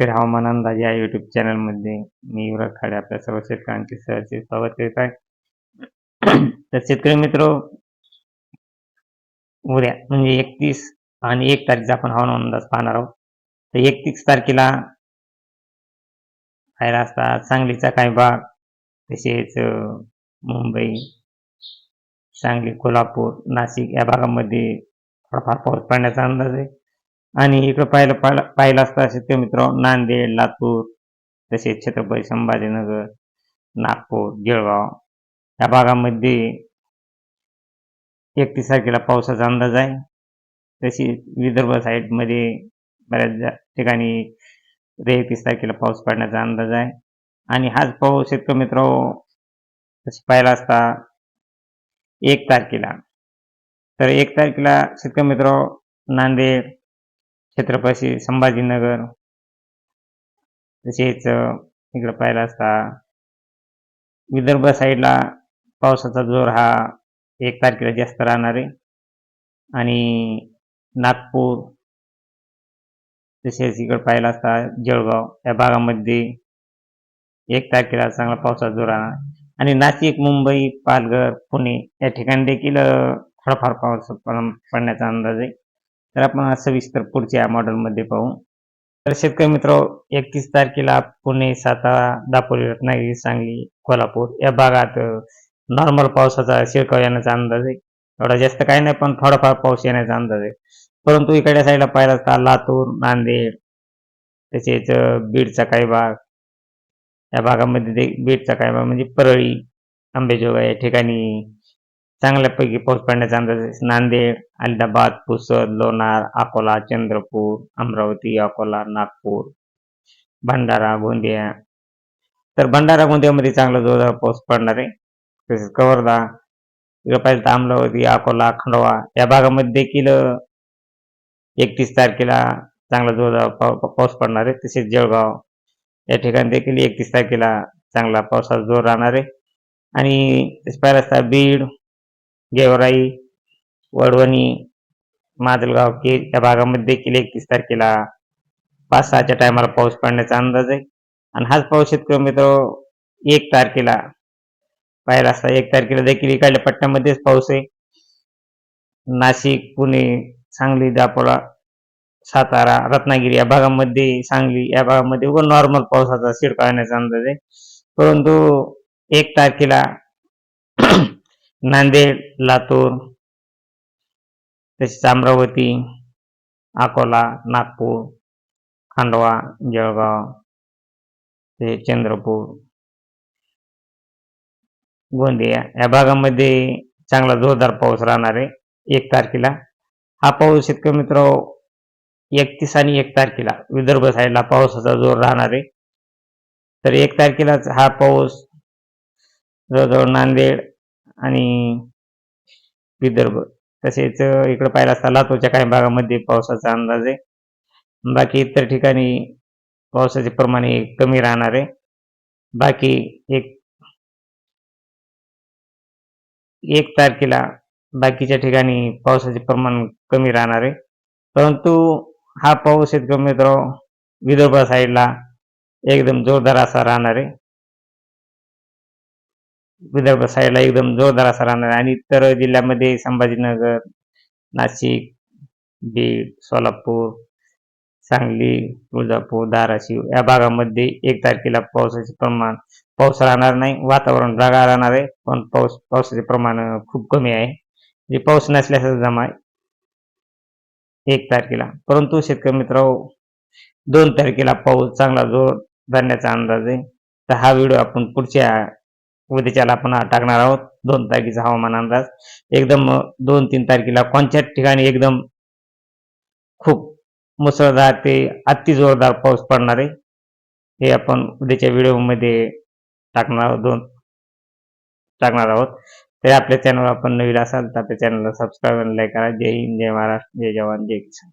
शेतकरी हवामान अंदाज या युट्यूब चॅनलमध्ये मी युवराज खाडे आपल्या सर्व शेतकऱ्यांचे सहर्ष स्वागत करीत आहे. तर शेतकरी मित्र उद्या म्हणजे एकतीस आणि एक तारखेचा आपण हवामान अंदाज पाहणार आहोत. तर एकतीस तारखेला पाहिला असता सांगलीचा काही भाग तसेच मुंबई सांगली कोल्हापूर नाशिक या भागामध्ये थोडाफार पाऊस पडण्याचा अंदाज आहे. आणि इकडं पाहिलं पाहिलं पाहिलं असता शेतकरी मित्र नांदेड लातूर तसेच छत्रपती संभाजीनगर नागपूर जळगाव. या भागामध्ये एकतीस तारखेला पावसाचा अंदाज आहे. तसेच विदर्भ साईडमध्ये बऱ्याच ठिकाणी एकतीस तारखेला पाऊस पडण्याचा अंदाज आहे. आणि हाच पाऊस शेतकरी मित्र तसे पाहिला असता एक तारखेला. तर एक तारखेला शेतकरी मित्र नांदेड छत्रपती संभाजीनगर. तसेच इकडं पाहिला असता विदर्भ साईडला पावसाचा जोर हा एक तारखेला जास्त राहणार आहे. आणि नागपूर तसेच इकडं पाहिला असता जळगाव या भागामध्ये एक तारखेला चांगला पावसाचा जोर राहणार. आणि नाशिक मुंबई पालघर पुणे या ठिकाणी देखील थोडाफार पाऊस पड- पडण्याचा अंदाज आहे. तर आपण सविस्तर पुढच्या या मॉडेलमध्ये पाहू. तर शेतकरी मित्र एकतीस तारखेला पुणे सातारा दापोली रत्नागिरी सांगली कोल्हापूर या भागात नॉर्मल पावसाचा शिरकाव येण्याचा अंदाज आहे. एवढा जास्त काही नाही पण थोडाफार पाऊस येण्याचा अंदाज आहे. परंतु इकडे साईडला पाहिला असता लातूर नांदेड तसेच बीडचा काही भाग या भागामध्ये बीडचा काही भाग म्हणजे परळी आंबेजोगाई या ठिकाणी चांगल्यापैकी पाऊस पडण्याचा अंदाज नांदेड अहमदाबाद पुसद लोणार अकोला चंद्रपूर अमरावती अकोला नागपूर भंडारा गोंदिया. तर भंडारा गोंदियामध्ये चांगला जोरदार पाऊस पडणार आहे. तसेच कवर्धा इकडं पाहिजे तर अमरावती अकोला खंडवा या भागामध्ये देखील एकतीस तारखेला चांगला जोरदार पाव- पाऊस पडणार आहे. तसेच जळगाव या ठिकाणी देखील एकतीस तारखेला चांगला पावसाचा जोर राहणार आहे. आणि तसं पाहिलं असता बीड गेवराई वडवणी माजलगाव के या भागामध्ये देखील एकतीस तारखेला पाच सहाच्या टायमाला पाऊस पडण्याचा अंदाज आहे. आणि हाच पाऊस शेतकरी मित्र एक तारखेला पाहिला असता. एक तारखेला देखील इकडल्या पट्ट्यामध्येच पाऊस आहे. नाशिक पुणे सांगली दापोला सातारा रत्नागिरी या भागामध्ये सांगली या भागामध्ये व नॉर्मल पावसाचा शिडकाळण्याचा अंदाज आहे. परंतु एक तारखेला नांदेड लातूर तसेच अमरावती अकोला नागपूर खांडवा जळगाव ते चंद्रपूर. गोंदिया या भागामध्ये चांगला जोरदार पाऊस राहणार आहे एक तारखेला. हा पाऊस शेतकरी मित्र एकतीस आणि एक तारखेला विदर्भ साईडला पावसाचा जोर राहणार आहे. तर एक तारखेलाच हा पाऊस जवळजवळ नांदेड आणि विदर्भ. तसेच इकडं पाहिला असता लातूरच्या काही भागामध्ये पावसाचा अंदाज आहे. बाकी इतर ठिकाणी पावसाचे प्रमाण हे कमी राहणार आहे. बाकी एक एक तारखेला बाकीच्या ठिकाणी पावसाचे प्रमाण कमी राहणार आहे. परंतु हा पाऊस शेतकरी मित्र विदर्भ साईडला एकदम जोरदार असा राहणार आहे. विदर्भ साईडला एकदम जोरदार असा राहणार आहे. आणि इतर जिल्ह्यामध्ये संभाजीनगर नाशिक बीड सोलापूर सांगली तुळजापूर धाराशिव या भागामध्ये एक तारखेला पावसाचे प्रमाण पाऊस राहणार नाही वातावरण ढगाळ राहणार आहे पण पाऊस पावसाचे प्रमाण खूप कमी आहे. म्हणजे पाऊस नसल्याचा जमा आहे. एक तारखेला. परंतु शेतकरी मित्र दोन तारखेला पाऊस चांगला जोर धरण्याचा अंदाज आहे. तर हा व्हिडिओ आपण पुढच्या उद्याच्याला आपण टाकणार आहोत. दोन तारखेचा हवामान अंदाज. एकदम दोन तीन तारखेला कोणत्या ठिकाणी एकदम खूप मुसळधार ते अति जोरदार पाऊस पडणार आहे हे आपण उद्याच्या व्हिडिओमध्ये टाकणार आहोत. दोन टाकणार आहोत. तर आपल्या चॅनलवर आपण नवीन असाल तर आपल्या चॅनलला सबस्क्राईब आणि लाईक करा. जय हिंद जय महाराष्ट्र जय जवान जय किसान.